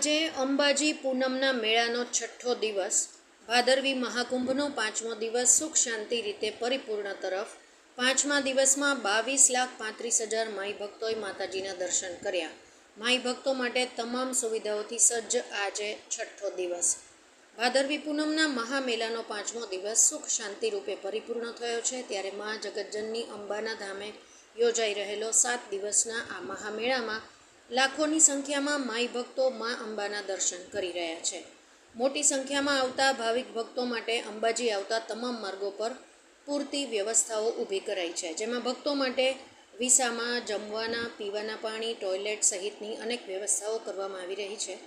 આજે અંબાજી પૂનમના મેળાનો છઠ્ઠો દિવસ. ભાદરવી મહાકુંભનો પાંચમો દિવસ સુખ શાંતિ રીતે પરિપૂર્ણ તરફ પાંચમા દિવસમાં બાવીસ લાખ પાંત્રીસ હજાર માઈ ભક્તોએ માતાજીના દર્શન કર્યા. માઈ ભક્તો માટે તમામ સુવિધાઓથી સજ્જ આજે છઠ્ઠો દિવસ. ભાદરવી પૂનમના મહામેલાનો પાંચમો દિવસ સુખ શાંતિ રૂપે પરિપૂર્ણ થયો છે ત્યારે મા જગતજનની અંબાના ધામે યોજાઈ રહેલો સાત દિવસના આ મહામેળામાં લાખોની સંખ્યામાં માઈ ભક્તો મા અંબાના દર્શન કરી રહ્યા છે. મોટી સંખ્યામાં આવતા ભાવિક ભક્તો માટે અંબાજી આવતા તમામ માર્ગો પર પૂરતી વ્યવસ્થાઓ ઊભી કરાઈ છે. જેમાં ભક્તો માટે વિસામાં, જમવાના, પીવાના પાણી, ટોયલેટ સહિતની અનેક વ્યવસ્થાઓ કરવામાં આવી રહી છે.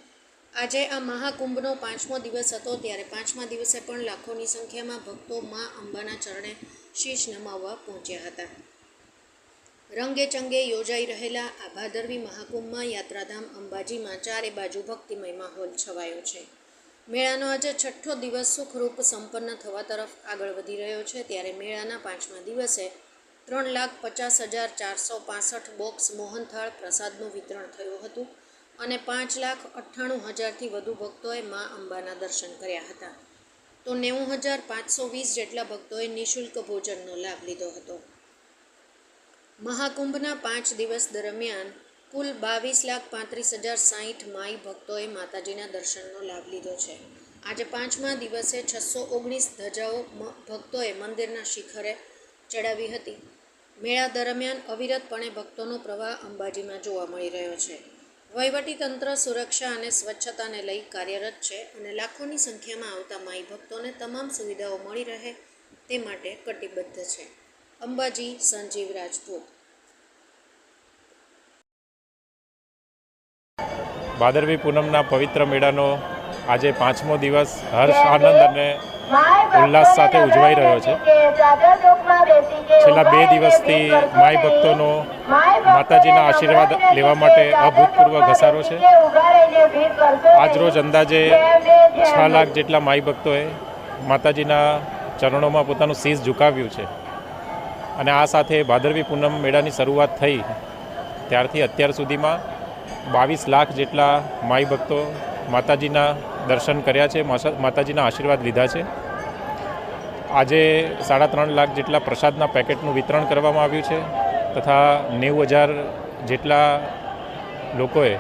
આજે આ મહાકુંભનો પાંચમો દિવસ હતો, ત્યારે પાંચમા દિવસે પણ લાખોની સંખ્યામાં ભક્તો મા અંબાના ચરણે શીશ નમાવવા પહોંચ્યા હતા. રંગે ચંગે યોજાઈ રહેલા આ ભાદરવી મહાકુંભમાં યાત્રાધામ અંબાજીમાં ચારે બાજુ ભક્તિમય માહોલ છવાયો છે. મેળાનો આજે છઠ્ઠો દિવસ સુખરૂપ સંપન્ન થવા તરફ આગળ વધી રહ્યો છે. ત્યારે મેળાના પાંચમા દિવસે ત્રણ લાખ પચાસ હજાર ચારસો પાસઠ બોક્સ મોહનથાળ પ્રસાદનું વિતરણ થયું હતું અને પાંચ લાખ અઠ્ઠાણું હજારથી વધુ ભક્તોએ મા અંબાના દર્શન કર્યા હતા. તો નેવું હજાર પાંચસો વીસ જેટલા ભક્તોએ નિઃશુલ્ક ભોજનનો લાભ લીધો હતો. મહાકુંભના પાંચ દિવસ દરમિયાન કુલ બાવીસ લાખ પાંત્રીસ હજાર સાહીઠ માઈ ભક્તોએ માતાજીના દર્શનનો લાભ લીધો છે. આજે પાંચમા દિવસે છસો ઓગણીસ ધજાઓ ભક્તોએ મંદિરના શિખરે ચડાવી હતી. મેળા દરમિયાન અવિરતપણે ભક્તોનો પ્રવાહ અંબાજીમાં જોવા મળી રહ્યો છે. વહીવટી તંત્ર સુરક્ષા અને સ્વચ્છતાને લઈ કાર્યરત છે અને લાખોની સંખ્યામાં આવતા માઈ ભક્તોને તમામ સુવિધાઓ મળી રહે તે માટે કટિબદ્ધ છે. અંબાજી, સંજીવ રાજપૂત. ભાદરવી પૂનમના પવિત્ર મેળાનો આજે પાંચમો દિવસ હર્ષ, આનંદ અને ઉલ્લાસ સાથે ઉજવાઈ રહ્યો છે. છેલ્લા બે દિવસથી માય ભક્તોનો માતાજીના આશીર્વાદ લેવા માટે અભૂતપૂર્વ ઘસારો છે. આજરોજ અંદાજે છ લાખ જેટલા માય ભક્તોએ માતાજીના ચરણોમાં પોતાનું શીશ ઝુકાવ્યું છે. અને આ સાથે ભાદરવી પૂનમ મેળાની શરૂઆત થઈ. ત્યારથી અત્યાર સુધીમાં બાવીસ લાખ જેટલા માઈ ભક્તો માતાજીના દર્શન કર્યા છે માતાજીના આશીર્વાદ લીધા છે. આજે સાડા ત્રણ લાખ જેટલા પ્રસાદના પેકેટનું વિતરણ કરવામાં આવ્યું છે તથા નેવું હજાર જેટલા લોકોએ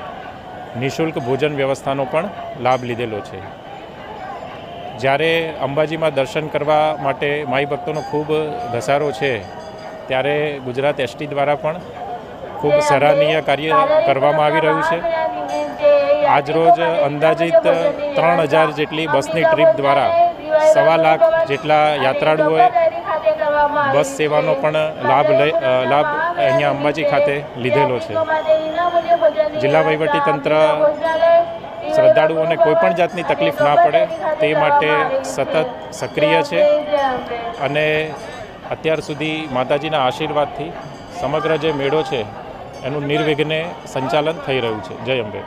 નિઃશુલ્ક ભોજન વ્યવસ્થાનો પણ લાભ લીધેલો છે. જ્યારે અંબાજીમાં દર્શન કરવા માટે માઈ ભક્તોનો ખૂબ ઘસારો છે ત્યારે ગુજરાત એસટી દ્વારા પણ ખૂબ સરાહનીય કાર્ય કરવામાં આવી રહ્યું છે. આજરોજ અંદાજિત ત્રણ હજાર જેટલી બસની ટ્રીપ દ્વારા સવા લાખ જેટલા યાત્રાળુઓએ બસ સેવાનો પણ લાભ લઈ લાભ અહીંયા અંબાજી ખાતે લીધેલો છે. જિલ્લા વહીવટી તંત્ર શ્રદ્ધાળુઓને કોઈ પણ જાતની તકલીફ ના પડે તે માટે સતત સક્રિય છે. અને અત્યાર સુધી માતાજીના આશીર્વાદથી સમગ્ર જે મેળો છે, એનું નિર્વિઘ્ને સંચાલન થઈ રહ્યું છે. જય અંબે.